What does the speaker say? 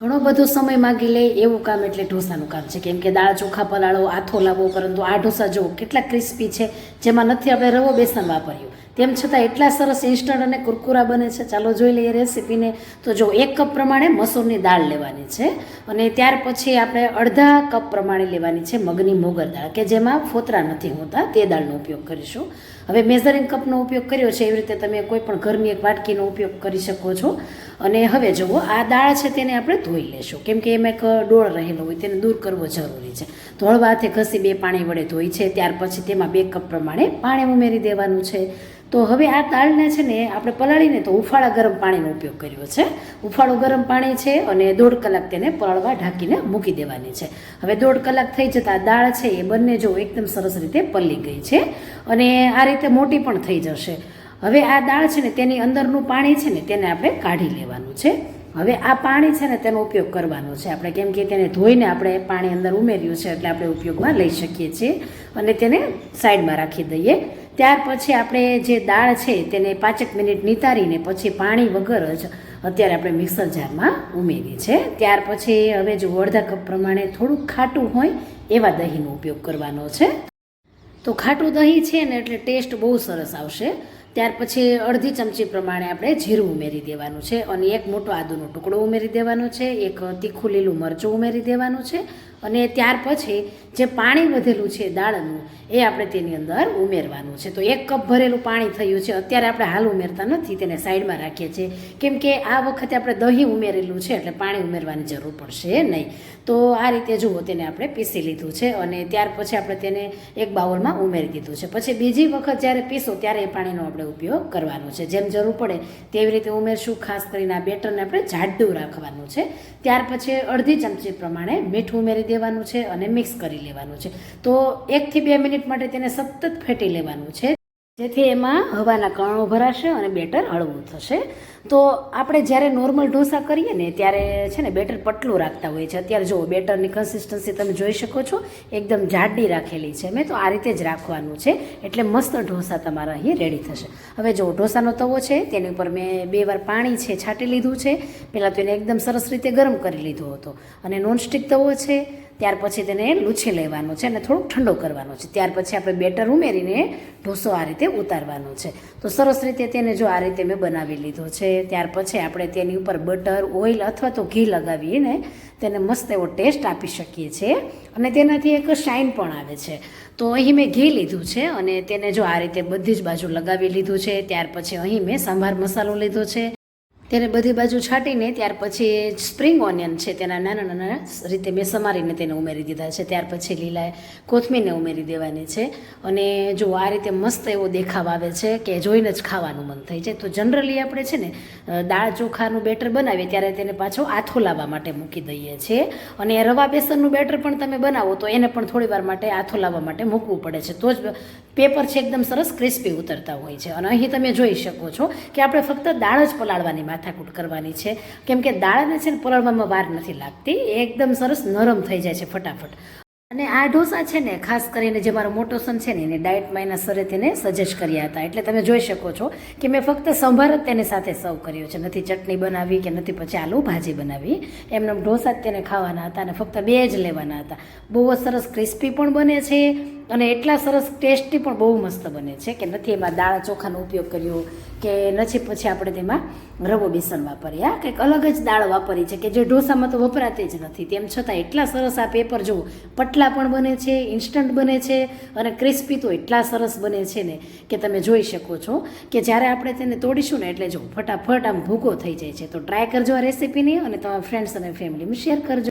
ઘણો બધો સમય માગી લે એવું કામ એટલે ઢોસાનું કામ છે. કેમ કે દાળ ચોખા પલાળો, આથો લાવવો પરંતુ આ ઢોસા જુઓ કેટલા ક્રિસ્પી છે, જેમાં નથી આપણે રવો બેસન વાપર્યું. તેમ છતાં એટલા સરસ ઇન્સ્ટન્ટ અને કુરકુરા બને છે. ચાલો જોઈ લઈએ રેસીપીને તો જો એક કપ પ્રમાણે મસૂરની દાળ લેવાની છે અને ત્યાર પછી આપણે અડધા કપ પ્રમાણે લેવાની છે મગની મોગર દાળ, કે જેમાં ફોતરા નથી હોતા, તે દાળનો ઉપયોગ કરીશું. હવે મેઝરિંગ કપનો ઉપયોગ કર્યો છે એવી રીતે તમે કોઈ પણ ઘરની એક વાટકીનો ઉપયોગ કરી શકો છો. અને હવે જુઓ, આ દાળ છે તેને આપણે ધોઈ લેશું. કેમ કે એમાં એક ડોળ રહેલો હોય તેને દૂર કરવો જરૂરી છે. તો હાથે ઘસી બે પાણી વડે ધોઈ છે, ત્યાર પછી તેમાં બે કપ પ્રમાણે પાણી ઉમેરી દેવાનું છે. તો હવે આ દાળને છે ને આપણે પલાળીને તો ઉફાળા ગરમ પાણીનો ઉપયોગ કર્યો છે. ઉફાળું ગરમ પાણી છે અને દોઢ કલાક તેને પલાળવા ઢાંકીને મૂકી દેવાની છે. હવે દોઢ કલાક થઈ જતાં દાળ છે એ બંને જો એકદમ સરસ રીતે પલળી ગઈ છે અને આ રીતે મોટી પણ થઈ જશે. હવે આ દાળ છે ને તેની અંદરનું પાણી છે ને તેને આપણે કાઢી લેવાનું છે. હવે આ પાણી છે ને તેનો ઉપયોગ કરવાનો છે. આપણે કેમ કે તેને ધોઈને આપણે પાણી અંદર ઉમેર્યું છે એટલે આપણે ઉપયોગમાં લઈ શકીએ છીએ અને તેને સાઈડમાં રાખી દઈએ. ત્યાર પછી આપણે જે દાળ છે તેને પાંચેક મિનિટ નિતારીને પછી પાણી વગર જ અત્યારે આપણે મિક્સર જારમાં ઉમેરી છે ત્યાર પછી હવે જો અડધા કપ પ્રમાણે થોડુંક ખાટું હોય એવા દહીંનો ઉપયોગ કરવાનો છે. તો ખાટું દહીં છે ને એટલે ટેસ્ટ બહુ સરસ આવશે. ત્યાર પછી અડધી ચમચી પ્રમાણે આપણે જીરું ઉમેરી દેવાનું છે અને એક મોટો આદુનો ટુકડો ઉમેરી દેવાનો છે, એક તીખું લીલું મરચું ઉમેરી દેવાનું છે અને ત્યાર પછી જે પાણી વધેલું છે દાળનું એ આપણે તેની અંદર ઉમેરવાનું છે. તો એક કપ ભરેલું પાણી થયું છે, અત્યારે આપણે હાલ ઉમેરતા નથી, તેને સાઈડમાં રાખીએ છીએ. કેમ કે આ વખતે આપણે દહીં ઉમેરેલું છે, એટલે પાણી ઉમેરવાની જરૂર પડશે નહીં. તો આ રીતે જુઓ, તેને આપણે પીસી લીધું છે અને ત્યાર પછી આપણે તેને એક બાઉલમાં ઉમેરી દીધું છે. પછી બીજી વખત જ્યારે પીસો, ત્યારે એ પાણીનો આપણે ઉપયોગ કરવાનો છે. જેમ જરૂર પડે તેવી રીતે ઉમેરશું, ખાસ કરીને આ બેટરને આપણે જાડું રાખવાનું છે. ત્યાર પછી અડધી ચમચી પ્રમાણે મીઠું ઉમેરી દેવાનું છે અને મિક્સ કરી લેવાનું છે. તો એકથી બે મિનિટ માટે તેને સતત ફેટી લેવાનું છે. જેથી એમાં હવાના કણો ભરાશે અને બેટર હળવું થશે. તો આપણે જ્યારે નોર્મલ ઢોસા કરીએ ને, ત્યારે છે ને બેટર પટલું રાખતા હોય છે. અત્યારે જુઓ, બેટરની કન્સિસ્ટન્સી તમે જોઈ શકો છો, એકદમ જાડી રાખેલી છે. મેં તો આ રીતે જ રાખવાનું છે, એટલે મસ્ત ઢોસા તમારા અહીં રેડી થશે. હવે જો ઢોસાનો તવો છે, તેની ઉપર મેં બે વાર પાણી છે, છાંટી લીધું છે. પહેલાં તો એને એકદમ સરસ રીતે ગરમ કરી લીધો હતો. અને નોનસ્ટિક તવો છે, ત્યાર પછી તેને લૂછી લેવાનો છે અને થોડુંક ઠંડો કરવાનો છે. ત્યાર પછી આપણે બેટર ઉમેરીને ઢોસો આ રીતે ઉતારવાનો છે. તો સરસ રીતે તેને જો આ રીતે મેં બનાવી લીધો છે. ત્યાર પછી આપણે તેની ઉપર બટર, ઓઇલ અથવા તો ઘી લગાવીને તેને મસ્ત એવો ટેસ્ટ આપી શકીએ છીએ. અને તેનાથી એક શાઇન પણ આવે છે. તો અહીં મેં ઘી લીધું છે અને તેને જો આ રીતે બધી જ બાજુ લગાવી લીધું છે, ત્યાર પછી અહીં મેં સંભાર મસાલો લીધો છે. તેને બધી બાજુ છાંટીને ત્યાર પછી સ્પ્રિંગ ઓનિયન છે તેના નાના નાના રીતે મેં સમારીને તેને ઉમેરી દીધા છે. ત્યાર પછી લીલા કોથમીરને ઉમેરી દેવાની છે. અને જો આ રીતે મસ્ત એવો દેખાવ આવે છે કે જોઈને જ ખાવાનું મન થઈ જાય તો જનરલી આપણે છે ને દાળ ચોખાનું બેટર બનાવીએ ત્યારે તેને પાછો આથો લાવવા માટે મૂકી દઈએ છીએ. અને રવા બેસનનું બેટર પણ તમે બનાવો તો એને પણ થોડી વાર માટે આથો લાવવા માટે મૂકવું પડે છે. તો જ પેપર છે એકદમ સરસ ક્રિસ્પી ઉતરતા હોય છે. અને અહીં તમે જોઈ શકો છો કે આપણે ફક્ત દાળ જ પલાળવાની માથાકૂટ કરવાની છે. કેમ કે દાળને છે ને પલળવામાં વાર નથી લાગતી. એ એકદમ સરસ નરમ થઈ જાય છે ફટાફટ. અને આ ઢોસા છે ને, ખાસ કરીને જે મારો મોટો સન છે ને, એને ડાયટમાં એના સરે તેને સજેસ્ટ કર્યા હતા. એટલે તમે જોઈ શકો છો કે મેં ફક્ત સંભાર જ તેની સાથે સર્વ કર્યો છે. નથી ચટણી બનાવી કે નથી પછી આલુ ભાજી બનાવી. એમને ઢોસા જ તેને ખાવાના હતા અને ફક્ત બે જ લેવાના હતા. બહુ જ સરસ ક્રિસ્પી પણ બને છે. અને એટલા સરસ ટેસ્ટી પણ બહુ મસ્ત બને છે કે નથી એમાં દાળ ચોખાનો ઉપયોગ કર્યો કે નથી પછી આપણે તેમાં રવો બેસન વાપર્યા. કંઈક અલગ જ દાળ વાપરી છે કે જે ઢોસામાં તો વપરાતી જ નથી. તેમ છતાં એટલા સરસ આ પેપર જુઓ પટલા પણ બને છે ઇન્સ્ટન્ટ બને છે અને ક્રિસ્પી તો એટલા સરસ બને છે ને કે તમે જોઈ શકો છો કે જ્યારે આપણે તેને તોડીશું ને એટલે જો ફટાફટ આમ ભૂકો થઈ જાય છે. તો ટ્રાય કરજો આ રેસીપીની અને તમારા ફ્રેન્ડ્સ અને ફેમિલીમાં શેર કરજો.